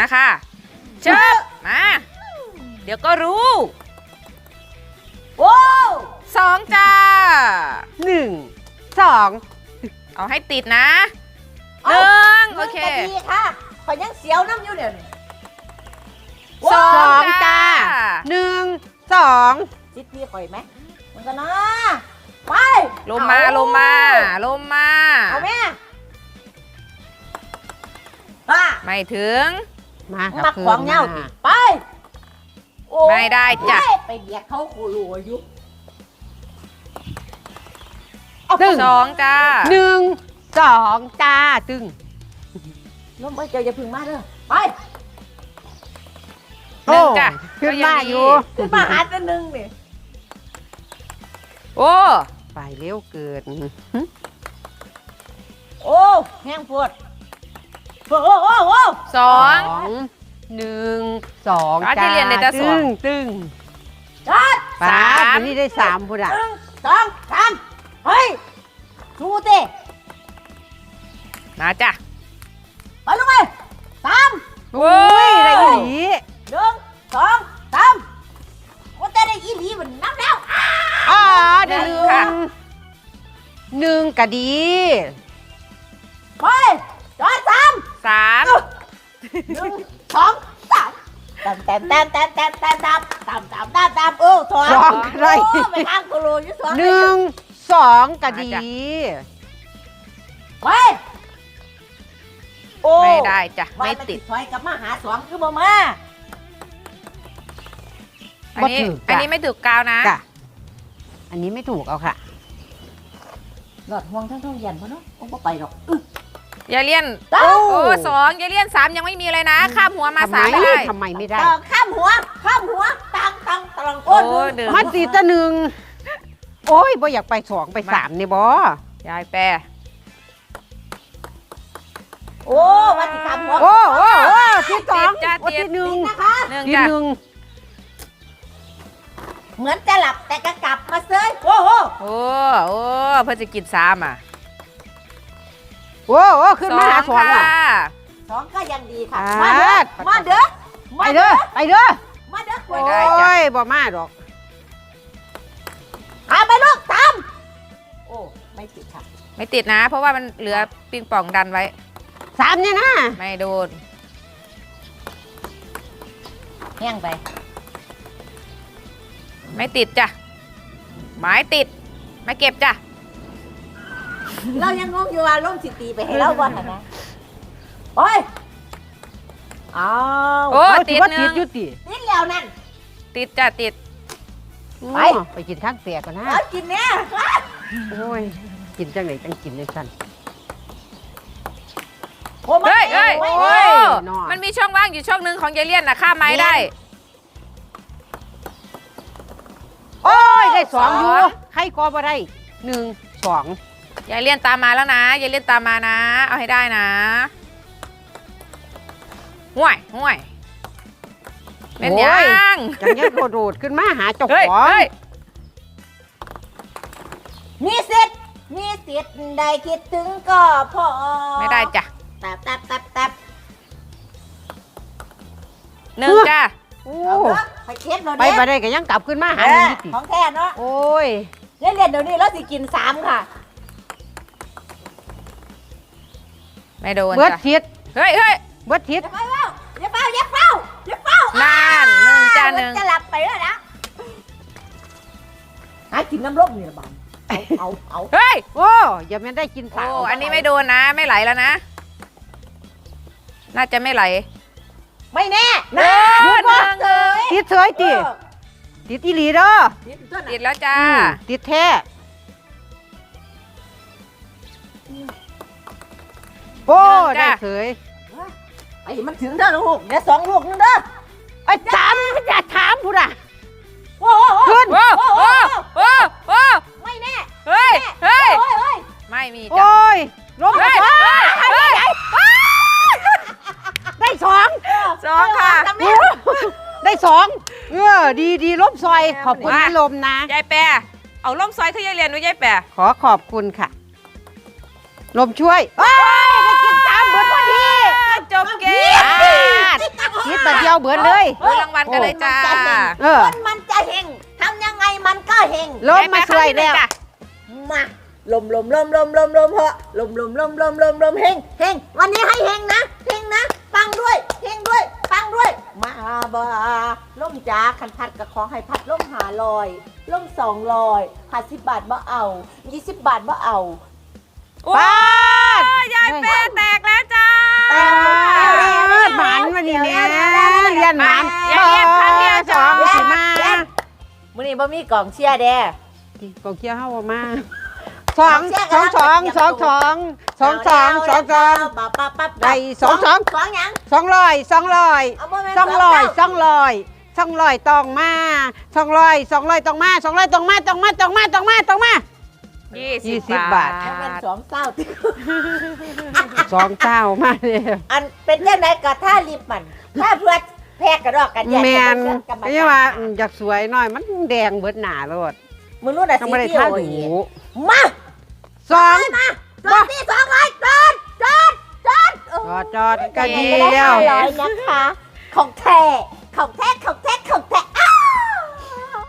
นะคะเชิบมา เดี๋ยวก็รู้โอ้สองจ้าหนึ่งสองเอาให้ติดนะหนึ่งโอเคหนึ่งก็ดีค่ะขอยยังเสียวน้ำอยู่เดี๋ยวนี้สอสองงจ้าจ้าหนึ่งสองจิตพี่ข่อยไหมมันก็นะไปลมมาเอลมมาลมมาเอาแม่ป้าไม่ถึง มากับมักคืนขวางเงามาไปโอ้ไม่ได้จ้ะ ไปเบียดเขาโคโลอยู่ตึงสองจ้าหนึ่งสองจ้าตึงล้มเอ้ยเจ้าอย่าพึ่งมาเด้อไปหนึ่งจ้ะขึ้นมาอยู่ขึ้นมาหาตัวหนึ่งนี่โอ้ไปเร็วเกินโอ้แห้งปวดปวดโอ้โอ้โอ้ สอง หนึ่งสองอะที่จ้าเรียนในตาสวตึงงตึงจัดป้าสามวันนี้ได้สามพุดอะหนึ่งสองสามเฮ้ยสู้เต้มาจ้ะไปลูกไปสามโอ้ยได้อีหลีหนึ่งสองสามโอ้แต่ได้อีหลีมันน้ำแล้วอ้าอ๋อได้หนึ่งหนึ่งก็ดี ไปจอดสามสาม หนึ่งสองสามตามตามตามตามตามตามตามตามตามตามตามเออสองสองอะไร โอ้ไปข้างกูรูอยู่สองหนึ่งสองก็ดีไปโอ้ไม่ได้จ้ะ ว่าไม่นติด ถอยกลับมาหาสองคือบ่มาอันนี้อันนี้ไม่ถูกกาวนะ จ้ะอันนี้ไม่ถูกเอาค่ะ หลอดห่วงทั้งท้องเย็นพะเนาะคงบ่ไปหรอกอ ย่าเลี่ยนเต้าโอ้สองอย่าเลี่ยนสามยังไม่มีเลยนะข้ามหัวมาทำไมสามไม่ได้ทำไมไม่ได้ต่อข้ามหัวข้ามหัวตังตังตรังโอ้โอ้ยเดือมันตีตะหนึ่งโอ้ยบ่อยากไปสองไปสามนี่บ่ยายแปรโอ้มาติข้ามหัวโอ้โอ้โอ้ที่สองติดจ้ะโอ้ติดที่หนึ่งนะคะหนึ่งที่จ้ะหนึ่งเหมือนจะหลับแต่ก็กลับมาเซยโอ้โหโอ้โอ้เพื่อจะกินสามอะ โอ้โอ้ขึ้นมาหาสองค่ะอะสองก็ยังดีค่ะอ่ามาเด้อมาไปเด้อเด้อไปเด้อมาเด้อไม่มาได้เด้อจ้ะโอ้ยบ่มาดอกตามไปลูกตามโอ้ไม่ติดค่ะ ไม่ติดนะ เพราะว่ามันเหลือปิงปองดันไว้สามเนี่ยนะไม่โดนแห้งไป ไม่ติดจ้ะหมายติด ไม่เก็บจ้ะ เรายังงงอยู่ว่าล่มสิตีไปให้เราบ่หั่นนะโอ้ยเอาโอ้เอาติสิดว่าหนึ่ติดงอยู่ติติดแล้วนั่น ติดจ้ะติด ไป โอ้ไปกินทางเปียกก่อนนะเอากินเนี่ยโอ้ยกินจังไหนจังกินจังซั่น โอ้เฮ้ยเฮ้ยไม่โอ้ได้หน่อยมันมีช่องว่างอยู่ช่องหนึ่งของยายเลี่ยนนะข้ามไม้ได้โอ้ยได้สองอยู่สองใครก็บ่ได้หนึ่งสอง ยายเลี่ยนตามมาแล้วนะยายเลี่ยนตามมานะ เอาให้ได้นะห่วยห่วยเป็นยัโอ้งจังยังโดดๆขึ้นมาหาเจ้าเฮ้ยของเฮ้ยมีสิทธิ์มีสิทธิ์ได้คิดถึงก็พอ ไม่ได้จ้ะแตบแตบแตบแตบหนึ่งจ้ะโอ้เอาเถอะไปเช็ดเราไปเนี่ยบ่ได้ก็ยังกลับขึ้นมาหาเอหนึ่องอยู่ติของแท้เนาะ โอ้ยเล่นเล่นๆเดี๋ยวนี้เราสิกินสามค่ะ ไม่โดนเบิดจ้ะทิศเฮ้ยเฮ้ยเบิดทิศอย่าเฝ้าอย่าเฝ้าอย่าเฝ้าอย่าเฝ้านานหนึ่งจ้ะหนึ่งจะหลับไปแล้วนะหากินน้ำร่มนี่ละบานเอาเอาเอาเฮ้ยโอ้อย่าไม่ได้กินสาโอ้วอันนี้ไม่โดนนะ ไม่ไหลแล้วนะ น่าจะไม่ไหล ไม่แน่เออหยุดบ่หนึ่งเฉยติดเฉยติเออติดอีหลีเด้อติดตัวน่ะติดแล้วจ้าอืมติดแท้ โอ้หนึ่งจ้ะ ได้เฉยไอ้มันถึงเด้อลูกเดี๋ยวสองลูกนึงเด้อไอ้จามอย่าถามพูดอะ โอ้โหขึ้น โอ้โอ้โอ้โอ้ไม่แน่เฮ้ยเฮ้ย โอ้ยโอ้ยไม่มีจ้ะโอ้ยลงเฮ้ยมาเฮ้ยเฮ้ยได้สองสองค่ะทำแม่ได้สองเออดีดีลมซอยขอบคุณว่าที่ลมนะ ยายแปรเอาล่มซอยขึ้นยายเรียนด้วยยายแปรขอขอบคุณค่ะ ลมช่วยเอ้ยได้กินสา มเหมือนพอดีจบเกมอ่าเอาเบิดเลยดูรางวัลกันเลยจ้าเออคนมันจะเฮงทำยังไงมันก็เฮงลมมาช่วยแล้วมาลมลมลมลมลมลมเหาะลมลมลมลมลมลมเฮงเฮงวันนี้ให้เฮงนะเฮงนะปังด้วยเฮงด้วยปังด้วย มาบ่าล่มจ้าคันพัดกับของให้พัดล่มหาลอยล่มสองลอยห้าสิบบาทบ่เอายี่สิบบาทบ่เอาป้าดยายแปรแตกแล้วจ้าเออ หมันมาดิเนี่ยเรียนหมันเรียนครั้งเดียวสองสิมามื้อนี้บ่มีกล่องเชียร์เด้กองเคี้ยวเฮาบ่มาสองสองสองสองสองสองสองสองสองปั๊บปั๊บปั๊บได้สองสองสองยังสองร้อยสองร้อยสองร้อยสองร้อยสองร้อยตองมาสองร้อยสองร้อยตองมาสองร้อยตองมาตองมาตองมาตองมาตองมายี่สิบบาทเอาแม่นสองเศร้า สองเจ้ามาเลยอันเป็นยังไงกับท่าลิปมันถ้าเพื่อแพรกระดอกกันใหญ่แมนกรรมไม่กาใช่รว่าอืมอยากสวยหน่อยมันแดงเบิดหนาเลยมึงรู้น่ะต้องสีไม่ได้ที่ท่าโอ้ดูยมาสองมาจอดที่สองร้อยจอดจอดจอดโอ้จอดจอดก็ดีไม่ได้แล้วห้าร้อยนะคะของแท้ของแท้ของแท้ข